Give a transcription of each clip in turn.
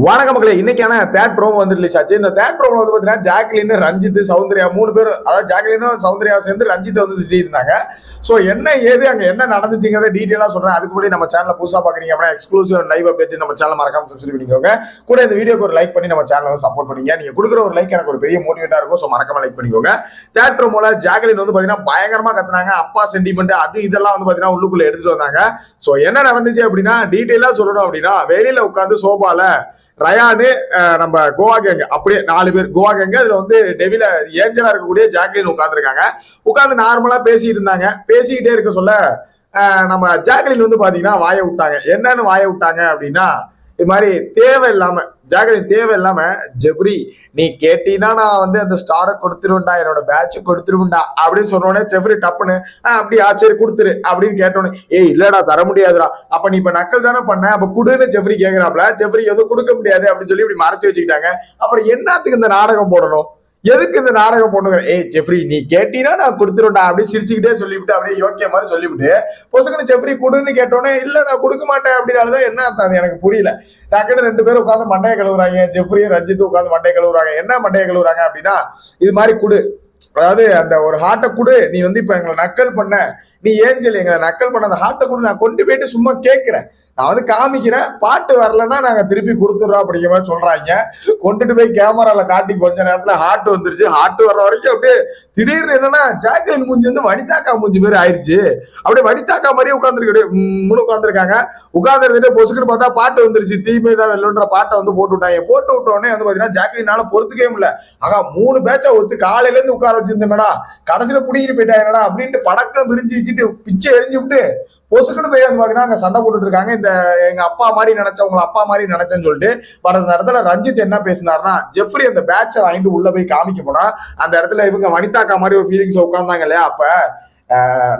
வணக்க மக்களே இன்னைக்கான தேட் ப்ரோமோ வந்து ரிலீஸ் ஆச்சு. இந்த தேட் ப்ரோமோ வந்து பாத்தீங்கன்னா ஜாக்லின் ரஞ்சித் சௌந்தர்யா மூணு பேர் அதாவது ஜாக்லினும் சௌந்தர்யா சேர்ந்து ரஞ்சித் வந்து திட்டிருந்தாங்க ஸோ என்ன ஏது அங்க என்ன நடந்துச்சுங்கிறத டீட்டெயிலா சொல்றேன். அதுக்கு முன்னாடி நம்ம சேனலை புதுசா பாக்குறீங்க அப்படின்னா எக்ஸ்க்ளூசிவ் லைவ் அப்டேட் நம்ம சேனல் மறக்காம சப்ஸ்கிரைப் பண்ணிக்கோங்க. கூட இந்த வீடியோக்கு ஒரு லைக் பண்ணி நம்ம சேனலை வந்து சப்போர்ட் பண்ணீங்க. நீங்க கொடுக்குற ஒரு லைக் எனக்கு ஒரு பெரிய மோட்டிவேட்டா இருக்கும். ஸோ மறக்காம லைக் பண்ணிக்கோங்க. தேட் ப்ரோமோல ஜாக்லின் வந்து பாத்தீங்கன்னா பயங்கரமா கத்துனாங்க. அப்பா சென்டிமெண்ட் அது இதெல்லாம் வந்து பாத்தீங்கன்னா உள்ளுக்குள்ள எடுத்துட்டு வந்தாங்க. ஸோ என்ன நடந்துச்சு அப்படின்னா டீட்டெயிலா சொல்லணும் அப்படின்னா வெளியில உட்காந்து சோபால ரயானு நம்ம கோவா கேங் அப்படியே நாலு பேர். கோவா கேங்க அதுல வந்து டெவில ஏஞ்சலா இருக்கக்கூடிய ஜாக்லின் உட்காந்துருக்காங்க உட்காந்து நார்மலா பேசிட்டு இருந்தாங்க. பேசிக்கிட்டே இருக்க சொல்ல நம்ம ஜாக்லின் வந்து பாத்தீங்கன்னா வாயை விட்டாங்க. என்னன்னு வாயை விட்டாங்க அப்படின்னா இது மாதிரி தேவை இல்லாம ஜாகிரதை தேவை இல்லாம ஜெப்ரி நீ கேட்டீங்கன்னா நான் வந்து அந்த ஸ்டாரை கொடுத்துருவேன்டா என்னோட பேட்ச் கொடுத்துருவேன்டா அப்படின்னு சொன்னோடனே ஜெப்ரி டப்புன்னு "ஆ, அப்படியா சரி கொடுத்துரு அப்படின்னு கேட்டோன்னே ஏய் இல்லடா தர முடியாதுடா. அப்ப நீ இப்ப நக்கல் தானே பண்ண? அப்ப குடுன்னு ஜெஃப்ரி கேக்குறாப்ல ஜெஃப்ரி எதுவும் கொடுக்க முடியாது அப்படின்னு சொல்லி இப்படி மறைச்சு வச்சுக்கிட்டாங்க. அப்புறம் என்னத்துக்கு இந்த நாடகம் போடணும்? எதுக்கு இந்த நாடகம் பொண்ணுங்க ஏய் ஜெஃப்ரி நீ கேட்டீனா நான் கொடுத்துருட்டா அப்படின்னு சிரிச்சுக்கிட்டே சொல்லிவிட்டு அப்படியே யோக்கிய மாதிரி சொல்லிவிட்டு பொசுக்குன்னு ஜெஃப்ரி குடுன்னு கேட்டோன்னே இல்ல நான் கொடுக்க மாட்டேன் அப்படின்னாலதான் என்ன அர்த்தம் அது? எனக்கு புரியல. டக்குன்னு ரெண்டு பேரும் உட்காந்து மண்டையை கழுவுறாங்க. ஜெஃப்ரியும் ரஞ்சித்தும் உட்காந்து மண்டையை கழுவுறாங்க. என்ன மண்டையை கழுவுறாங்க அப்படின்னா இது மாதிரி குடு. அதாவது அந்த ஒரு ஹார்ட்டை குடு. நீ வந்து இப்ப எங்களை நக்கல் பண்ண. நீ ஏஞ்சல் எங்களை நக்கல் பண்ண. அந்த ஹார்ட்டை குடு. நான் கொண்டு போயிட்டு சும்மா கேட்கிறேன். நான் வந்து காமிக்கிறேன் பாட்டு வரலன்னா நாங்கள் திருப்பி கொடுத்துட்றோம் அப்படிங்கிற மாதிரி சொல்கிறாங்க கொண்டுட்டு போய் கேமராவில் காட்டி கொஞ்ச நேரத்தில் ஹார்ட் வந்துருச்சு. ஹார்ட் வர்ற வரைக்கும் அப்படியே திடீர்னு என்னன்னா ஜாக்லின் மூஞ்சி வந்து வனிதாக்கா மூஞ்சி மாதிரி ஆயிடுச்சு அப்படியே வனிதாக்கா மாதிரியே உட்காந்துருக்கு முன்னு உட்காந்துருக்காங்க உட்காந்துருந்துட்டு பொசுக்கிட்டு பார்த்தா பாட்டு வந்துருச்சு. தீமை தான் வெல்லுன்ற பாட்டை வந்து போட்டு விட்டாங்க. போட்டு விட்டோடனே வந்து பார்த்தீங்கன்னா ஜாக்லினால பொறுத்துக்கவே முடியல. ஆகா மூணு பேச்சை ஒத்து காலையில இருந்து உட்கார கடைசியில் கடைசியில புடிங்கிட்டு போயிட்டாங்கடா அப்படின்ட்டு படக்கம் விரிஞ்சு வச்சுட்டு பிச்சை எரிஞ்சு விட்டு பொசுக்குன்னு போய் வந்து பாத்தீங்கன்னா அங்க சண்டை போட்டுட்டு இருக்காங்க. இந்த எங்க அப்பா மாதிரி நினைச்ச உங்களை அப்பா மாதிரி நினைச்சேன்னு சொல்லிட்டு பட் அந்த இடத்துல ரஞ்சித் என்ன பேசினார்னா ஜெஃப்ரி அந்த பேட்சை வாங்கிட்டு உள்ள போய் காமிக்க போனா அந்த இடத்துல இவங்க வனிதாக்கா மாதிரி ஒரு ஃபீலிங்ஸ் உட்காந்தாங்க இல்லையா? அப்ப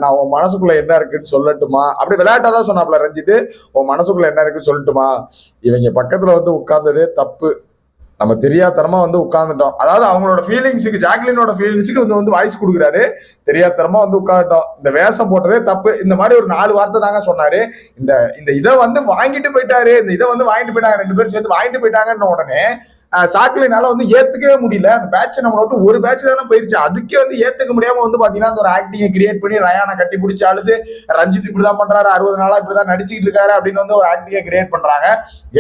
நான் உன் மனசுக்குள்ள என்ன இருக்குன்னு சொல்லட்டுமா? அப்படி விளையாட்டா தான் சொன்னாப்ல ரஞ்சித். உன் மனசுக்குள்ள என்ன இருக்குன்னு சொல்லட்டுமா? இவங்க பக்கத்துல வந்து உட்கார்ந்ததே தப்பு. நம்ம தெரியாதரமா வந்து உட்கார்ந்துட்டோம். அதாவது அவங்களோட ஃபீலிங்ஸுக்கு ஜாக்லினோட ஃபீலிங்ஸுக்கு வந்து வந்து வாய்ஸ் கொடுக்குறாரு. தெரியாதரமா வந்து உட்காந்துட்டோம் இந்த வேஷம் போட்டதே தப்பு. இந்த மாதிரி ஒரு நாலு வார்த்தை தாங்க சொன்னாரு. இந்த இந்த இதை வந்து வாங்கிட்டு போயிட்டாரு. இந்த இதை வந்து வாங்கிட்டு போயிட்டாங்க. ரெண்டு பேரும் சேர்ந்து வாங்கிட்டு போயிட்டாங்கன்னு உடனே சாக்லினால வந்து ஏத்துக்கவே முடியல. அந்த பேட்ச் நம்ம விட்டு ஒரு பேட்ச் தானே போயிருச்சு. அதுக்கே வந்து ஏத்துக்க முடியாம வந்து பாத்தீங்கன்னா அந்த ஒரு ஆக்டிங்கை கிரியேட் பண்ணி ரயானை கட்டி பிடிச்சி அழுது ரஞ்சித் இப்படிதான் பண்றாரு அறுபது நாளா இப்படிதான் நடிச்சுக்கிட்டு இருக்காரு அப்படின்னு வந்து ஒரு ஆக்டிங்கை கிரியேட் பண்றாங்க.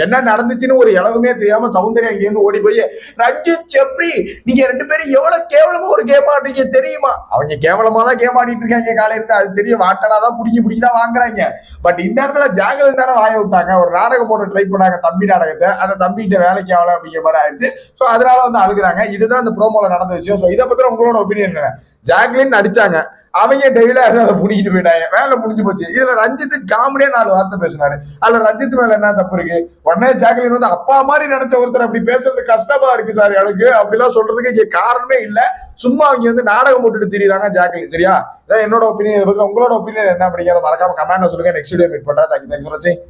என்ன நடந்துச்சுன்னு ஒரு இளவுமே தெரியாம சௌந்தர்யா இங்க இருந்து ஓடி போய் ரஞ்சித் செப்ரி நீங்க ரெண்டு பேரும் எவ்வளவு கேவலமா ஒரு கேம் ஆடுறீங்க தெரியுமா? அவங்க கேவலமா தான் கேம் ஆடிட்டு இருக்காங்க காலையில. அது தெரிய வாட்டடா தான் பிடிக்கி பிடிக்கி தான் வாங்குறாங்க. பட் இந்த இடத்துல ஜாகல் தானே வாய விட்டாங்க. ஒரு நாடகம் போட்டு ட்ரை பண்ணாங்க தம்பி நாடகத்தை. அந்த தம்பிகிட்ட வேலைக்கு ஆகல அப்படிங்கிற மாதிரி ஆயிடுச்சு. ஸோ அதனால வந்து அழுகுறாங்க. இதுதான் இந்த ப்ரோமோல நடந்த விஷயம். ஸோ இதை பத்தி உங்களோட ஒப்பீனியன் என்ன? ஜாக்லின் நடிச்சாங்க அவங்க டெய்லியா அதை முடிக்கிட்டு போயிட்டாங்க. வேலை முடிஞ்சு போச்சு. இதுல ரஞ்சித் காமெடியே நாலு வார்த்தை பேசினாரு. அதுல ரஞ்சித் மேல என்ன தப்பு இருக்கு? உடனே ஜாக்லின் வந்து அப்பா மாதிரி நினைச்ச ஒருத்தர் அப்படி பேசுறது கஷ்டமா இருக்கு சார் எனக்கு. அப்படிலாம் சொல்றதுக்கு இங்க காரணமே இல்ல. சும்மா அவங்க வந்து நாடகம் போட்டுட்டு திரியிறாங்க ஜாக்லின். சரியா? இதான் என்னோட ஒப்பீனியன் உங்களோட ஒப்பீனியன் என்ன அப்படிங்கிறத மறக்காம கமெண்ட்ல சொல்லுங்க. நெக்ஸ்ட் வீடியோ மீட் பண்றேன். தேங்க்யூ தேங்க்ஸ் ஃபார் வாட்சிங்